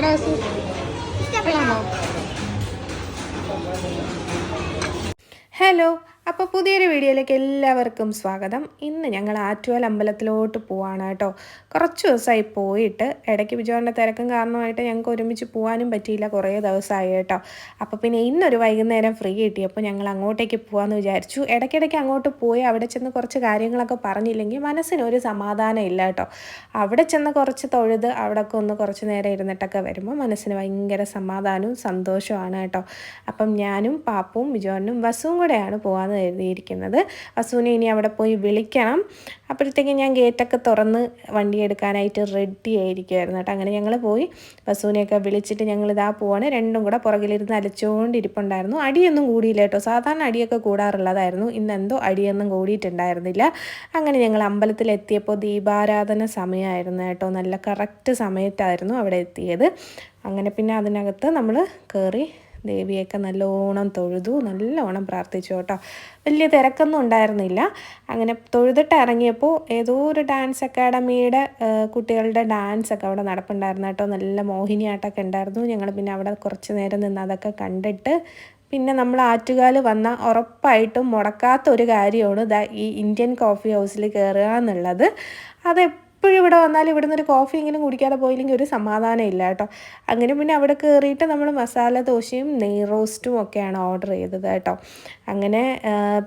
Gracias. Halo. Hello. അപ്പോൾ പുതിയൊരു വീഡിയോയിലേക്ക് എല്ലാവർക്കും സ്വാഗതം. ഇന്ന് ഞങ്ങൾ ആറ്റുവൽ അമ്പലത്തിലോട്ട് പോവാണ് കേട്ടോ. കുറച്ച് ദിവസമായി പോയിട്ട് ഇടയ്ക്ക് വിജയന്റെ തിരക്കും കാരണമായിട്ട് ഞങ്ങൾക്ക് ഒരുമിച്ച് പോകാനും പറ്റിയില്ല. കുറേ ദിവസമായി കേട്ടോ. അപ്പോൾ പിന്നെ ഇന്നൊരു വൈകുന്നേരം ഫ്രീ കിട്ടിയപ്പോൾ ഞങ്ങൾ അങ്ങോട്ടേക്ക് പോകാമെന്ന് വിചാരിച്ചു. ഇടയ്ക്കിടയ്ക്ക് അങ്ങോട്ട് പോയി അവിടെ ചെന്ന് കുറച്ച് കാര്യങ്ങളൊക്കെ പറഞ്ഞില്ലെങ്കിൽ മനസ്സിനൊരു സമാധാനം ഇല്ല കേട്ടോ. അവിടെ ചെന്ന് കുറച്ച് തൊഴുത് അവിടെയൊക്കെ ഒന്ന് കുറച്ച് നേരം ഇരുന്നിട്ടൊക്കെ വരുമ്പോൾ മനസ്സിന് ഭയങ്കര സമാധാനവും സന്തോഷമാണ് കേട്ടോ. അപ്പം ഞാനും പാപ്പും വിജോനും ബസ്സും കൂടെയാണ് പോകാമെന്ന് എഴുതിയിരിക്കുന്നത്. അസൂനെ ഇനി അവിടെ പോയി വിളിക്കണം. അപ്പോഴത്തേക്കും ഞാൻ ഗേറ്റൊക്കെ തുറന്ന് വണ്ടി എടുക്കാനായിട്ട് റെഡി ആയിരിക്കുമായിരുന്നു കേട്ടോ. അങ്ങനെ ഞങ്ങൾ പോയി. വസുവിനെയൊക്കെ വിളിച്ചിട്ട് ഞങ്ങൾ ഇതാ പോവാണ്. രണ്ടും കൂടെ പുറകിലിരുന്ന് അലച്ചുകൊണ്ടിരിപ്പുണ്ടായിരുന്നു അടിയൊന്നും കൂടിയില്ല കേട്ടോ. സാധാരണ അടിയൊക്കെ കൂടാറുള്ളതായിരുന്നു. ഇന്നെന്തോ അടിയൊന്നും കൂടിയിട്ടുണ്ടായിരുന്നില്ല. അങ്ങനെ ഞങ്ങൾ അമ്പലത്തിലെത്തിയപ്പോൾ ദീപാരാധന സമയമായിരുന്നു കേട്ടോ. നല്ല കറക്റ്റ് സമയത്തായിരുന്നു അവിടെ എത്തിയത്. അങ്ങനെ പിന്നെ അതിനകത്ത് നമ്മൾ കയറി ദേവിയൊക്കെ നല്ലോണം തൊഴുതു നല്ലോണം പ്രാർത്ഥിച്ചു കേട്ടോ. വലിയ തിരക്കൊന്നും ഉണ്ടായിരുന്നില്ല. അങ്ങനെ തൊഴുതിട്ട് ഇറങ്ങിയപ്പോൾ ഏതോ ഒരു ഡാൻസ് അക്കാഡമിയുടെ കുട്ടികളുടെ ഡാൻസ് ഒക്കെ അവിടെ നടപ്പുണ്ടായിരുന്നു കേട്ടോ. നല്ല മോഹിനിയാട്ടമൊക്കെ ഉണ്ടായിരുന്നു. ഞങ്ങൾ പിന്നെ അവിടെ കുറച്ച് നേരം നിന്ന് അതൊക്കെ കണ്ടിട്ട് പിന്നെ നമ്മൾ ആറ്റുകാൽ വന്ന ഉറപ്പായിട്ടും മുടക്കാത്ത ഒരു കാര്യമാണ് ഈ ഇന്ത്യൻ കോഫി ഹൗസിൽ കയറുക എന്നുള്ളത്. അത് എപ്പോഴും ഇവിടെ വന്നാൽ ഇവിടുന്ന് ഒരു കോഫി എങ്കിലും കുടിക്കാതെ പോയില്ലെങ്കിൽ ഒരു സമാധാനം ഇല്ല കേട്ടോ. അങ്ങനെ പിന്നെ അവിടെ കയറിയിട്ട് നമ്മൾ മസാല ദോശയും നെയ് റോസ്റ്റും ഒക്കെയാണ് ഓർഡർ ചെയ്തത് കേട്ടോ. അങ്ങനെ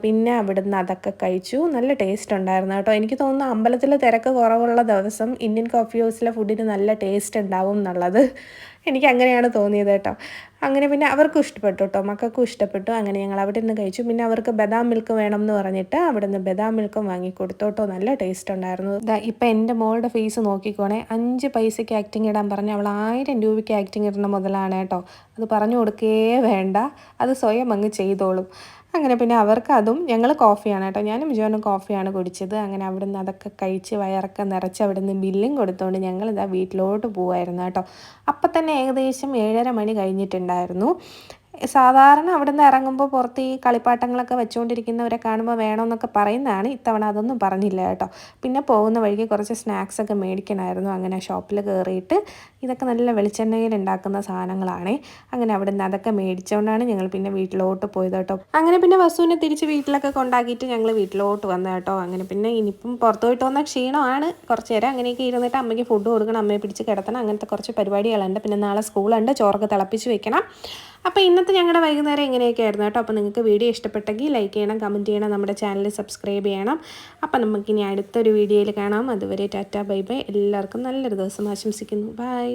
പിന്നെ അവിടുന്ന് അതൊക്കെ കഴിച്ചു. നല്ല ടേസ്റ്റ് ഉണ്ടായിരുന്നു കേട്ടോ. എനിക്ക് തോന്നുന്നു അമ്പലത്തിൽ തിരക്ക് കുറവുള്ള ദിവസം ഇന്ത്യൻ കോഫി ഹൗസിലെ ഫുഡിന് നല്ല ടേസ്റ്റ് ഉണ്ടാവും എന്നുള്ളത് എനിക്ക് അങ്ങനെയാണ് തോന്നിയത് കേട്ടോ. അങ്ങനെ പിന്നെ അവർക്കും ഇഷ്ടപ്പെട്ടു കേട്ടോ മക്കൾക്കും ഇഷ്ടപ്പെട്ടു. അങ്ങനെ ഞങ്ങൾ അവിടെ നിന്ന് കഴിച്ചു. പിന്നെ അവർക്ക് ബദാം മിൽക്ക് വേണം എന്ന് പറഞ്ഞിട്ട് അവിടെ നിന്ന് ബദാം മിൽക്കും വാങ്ങി കൊടുത്തു കേട്ടോ നല്ല ടേസ്റ്റ് ഉണ്ടായിരുന്നു. ഇപ്പം എന്റെ മോളുടെ ഫീസ് നോക്കിക്കോണേ. അഞ്ച് പൈസയ്ക്ക് ആക്ടിങ് ഇടാൻ പറഞ്ഞ് അവൾ ആയിരം രൂപയ്ക്ക് ആക്ടിങ് ഇടുന്ന മുതലാണ് കേട്ടോ അത് പറഞ്ഞു കൊടുക്കേ വേണ്ട. അത് സ്വയം അങ്ങ് ചെയ്തോളും. അങ്ങനെ പിന്നെ അവർക്ക് അതും ഞങ്ങൾ കോഫിയാണ് കേട്ടോ. ഞാനും ജോനും കോഫിയാണ് കുടിച്ചത്. അങ്ങനെ അവിടെ നിന്ന് അതൊക്കെ കഴിച്ച് വയറൊക്കെ നിറച്ച് അവിടെ നിന്ന് ബില്ലും കൊടുത്തുകൊണ്ട് ഞങ്ങൾ ഇതാ വീട്ടിലോട്ട് പോവായിരുന്നു കേട്ടോ. അപ്പം തന്നെ ഏകദേശം ഏഴര മണി കഴിഞ്ഞിട്ടുണ്ടായിരുന്നു. സാധാരണ അവിടെ നിന്ന് ഇറങ്ങുമ്പോൾ പുറത്ത് ഈ കളിപ്പാട്ടങ്ങളൊക്കെ വെച്ചുകൊണ്ടിരിക്കുന്നവരെ കാണുമ്പോൾ വേണമെന്നൊക്കെ പറയുന്നതാണ്. ഇത്തവണ അതൊന്നും പറഞ്ഞില്ല കേട്ടോ. പിന്നെ പോകുന്ന വഴിക്ക് കുറച്ച് സ്നാക്സ് ഒക്കെ മേടിക്കണമായിരുന്നു അങ്ങനെ ഷോപ്പിൽ കയറിയിട്ട് ഇതൊക്കെ നല്ല വെളിച്ചെണ്ണയിൽ ഉണ്ടാക്കുന്ന സാധനങ്ങളാണ്. അങ്ങനെ അവിടെ നിന്ന് അതൊക്കെ മേടിച്ചുകൊണ്ടാണ് ഞങ്ങൾ പിന്നെ വീട്ടിലോട്ട് പോയത് കേട്ടോ. അങ്ങനെ പിന്നെ വസുവിനെ തിരിച്ച് വീട്ടിലൊക്കെ കൊണ്ടാക്കിയിട്ട് ഞങ്ങൾ വീട്ടിലോട്ട് വന്നു കേട്ടോ. അങ്ങനെ പിന്നെ ഇനിയിപ്പം പുറത്തു പോയിട്ട് വന്ന ക്ഷീണമാണ്. കുറച്ച് നേരം അങ്ങനെയൊക്കെ ഇരുന്നിട്ട് അമ്മയ്ക്ക് ഫുഡ് കൊടുക്കണം അമ്മയെ പിടിച്ച് കിടത്തണം. അങ്ങനത്തെ കുറച്ച് പരിപാടികളുണ്ട്. പിന്നെ നാളെ സ്കൂളുണ്ട് ചോറൊക്കെ തിളപ്പിച്ച് വെക്കണം. അപ്പോൾ ഇന്നത്തെ ഞങ്ങളുടെ വൈകുന്നേരം ഇങ്ങനെയൊക്കെ ആയിരുന്നു കേട്ടോ. അപ്പോൾ നിങ്ങൾക്ക് വീഡിയോ ഇഷ്ടപ്പെട്ടെങ്കിൽ ലൈക്ക് ചെയ്യണം കമന്റ് ചെയ്യണം നമ്മുടെ ചാനൽ സബ്സ്ക്രൈബ് ചെയ്യണം. അപ്പോൾ നമുക്കിനി അടുത്തൊരു വീഡിയോയിൽ കാണാം. അതുവരെ ടാറ്റ ബൈ ബൈ. എല്ലാവർക്കും നല്ലൊരു ദിവസം ആശംസിക്കുന്നു. ബൈ